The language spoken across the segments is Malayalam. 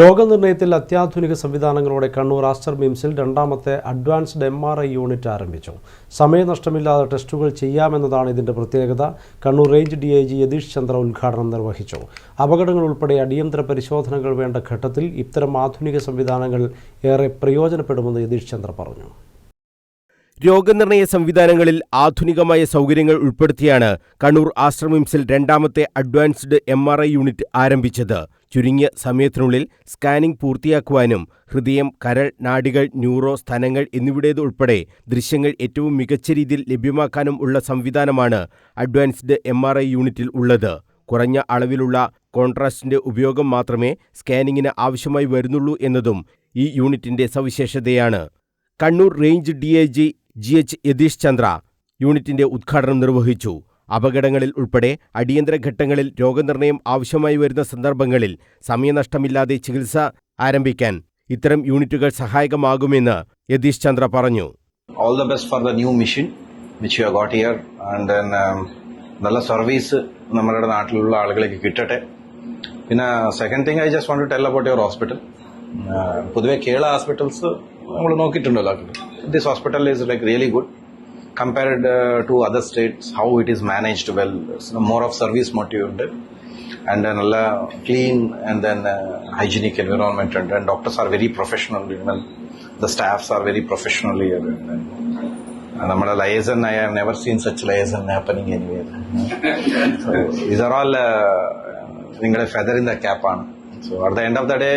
രോഗനിർണയത്തിൽ അത്യാധുനിക സംവിധാനങ്ങളോടെ കണ്ണൂർ ആസ്റ്റർ മിംസിൽ രണ്ടാമത്തെ advanced M R I unit ആരംഭിച്ചു. സമയനഷ്ടമില്ലാതെ ടെസ്റ്റുകൾ ചെയ്യാമെന്നതാണ് ഇതിന്റെ പ്രത്യേകത. Kannur range D I G Yathish Chandra ഉദ്ഘാടനം നിർവഹിച്ചു. അപകടങ്ങൾ ഉൾപ്പെടെ അടിയന്തര പരിശോധനകൾ വേണ്ട ഘട്ടത്തിൽ ഇത്തരം ആധുനിക സംവിധാനങ്ങൾ ഏറെ പ്രയോജനപ്പെടുമെന്ന് യതീഷ് ചന്ദ്ര പറഞ്ഞു. രോഗനിർണയ സംവിധാനങ്ങളിൽ ആധുനികമായ സൗകര്യങ്ങൾ ഉൾപ്പെടുത്തിയാണ് കണ്ണൂർ ആശ്രമിംസിൽ രണ്ടാമത്തെ advanced M R I unit ആരംഭിച്ചത്. ചുരുങ്ങിയ സമയത്തിനുള്ളിൽ സ്കാനിംഗ് പൂർത്തിയാക്കുവാനും ഹൃദയം കരൾ നാഡികൾ ന്യൂറോ സ്ഥലങ്ങൾ എന്നിവയുടേതുൾപ്പെടെ ദൃശ്യങ്ങൾ ഏറ്റവും മികച്ച രീതിയിൽ ലഭ്യമാക്കാനും ഉള്ള സംവിധാനമാണ് അഡ്വാൻസ്ഡ് എം യൂണിറ്റിൽ ഉള്ളത്. കുറഞ്ഞ അളവിലുള്ള കോൺട്രാസ്റ്റിന്റെ ഉപയോഗം മാത്രമേ സ്കാനിങ്ങിന് ആവശ്യമായി വരുന്നുള്ളൂ എന്നതും ഈ യൂണിറ്റിന്റെ സവിശേഷതയാണ്. Kannur range D I G G H Yathish Chandra യൂണിറ്റിന്റെ ഉദ്ഘാടനം നിർവഹിച്ചു. അപകടങ്ങളിൽ ഉൾപ്പെടെ അടിയന്തര ഘട്ടങ്ങളിൽ രോഗനിർണയം ആവശ്യമായി വരുന്ന സന്ദർഭങ്ങളിൽ സമയനഷ്ടമില്ലാതെ ചികിത്സ ആരംഭിക്കാൻ ഇത്തരം യൂണിറ്റുകൾ സഹായകമാകുമെന്ന് യതീഷ് ചന്ദ്ര പറഞ്ഞു. All the best for the new mission have got here and then um, നല്ല സർവീസ് നമ്മുടെ നാട്ടിലുള്ള ആളുകളിലേക്ക് കിട്ടട്ടെ. പിന്നെ second thing I just want to tell about your hospital പൊതുവെ കേരള ഹോസ്പിറ്റൽസ് നമ്മൾ നോക്കിയിട്ടുണ്ടല്ലോ. This hospital is like really good compared to other states how it is managed well more of service motive ഉണ്ട് ആൻഡ് നല്ല clean and then hygienic environment ഉണ്ട് and doctors are very professional the staffs are very professionally നമ്മുടെ liaison I have never seen such liaison happening anyway so these are all നിങ്ങളുടെ feather in the ക്യാപ്പാണ് so at the end of the day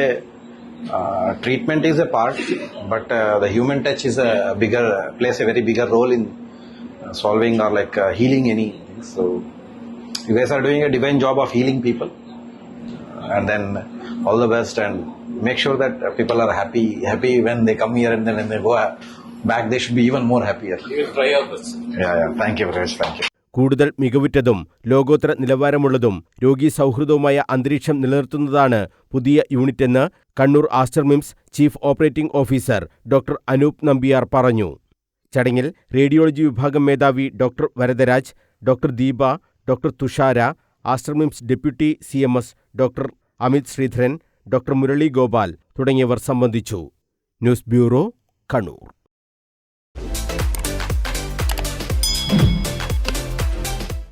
treatment is a part but the human touch is a bigger place a very bigger role in Solving or like healing anything. So you guys are doing a divine job of healing people. and then all the best and make sure that uh, people are happy happy when they come here and then when they go uh, back they should be even more happier We will try our best. yeah yeah thank you very much thank you കൂടുതൽ മികവുറ്റതും ലോകോത്തര നിലവാരമുള്ളതും രോഗി സൗഹൃദവുമായ അന്തരീക്ഷം നിലനിർത്തുന്നതാണ് പുതിയ യൂണിറ്റെന്ന് Kannur Aster MIMS chief operating officer doctor Anoop Nambiar പറഞ്ഞു ചടങ്ങിൽ റേഡിയോളജി വിഭാഗം മേധാവി doctor Varadaraj doctor Deepa doctor Thushara ആശ്രമിംസ് MIMS deputy C M S doctor Amit Sreedharan doctor Murali Gopal തുടങ്ങിയവർ സംബന്ധിച്ചു. News bureau Kannur.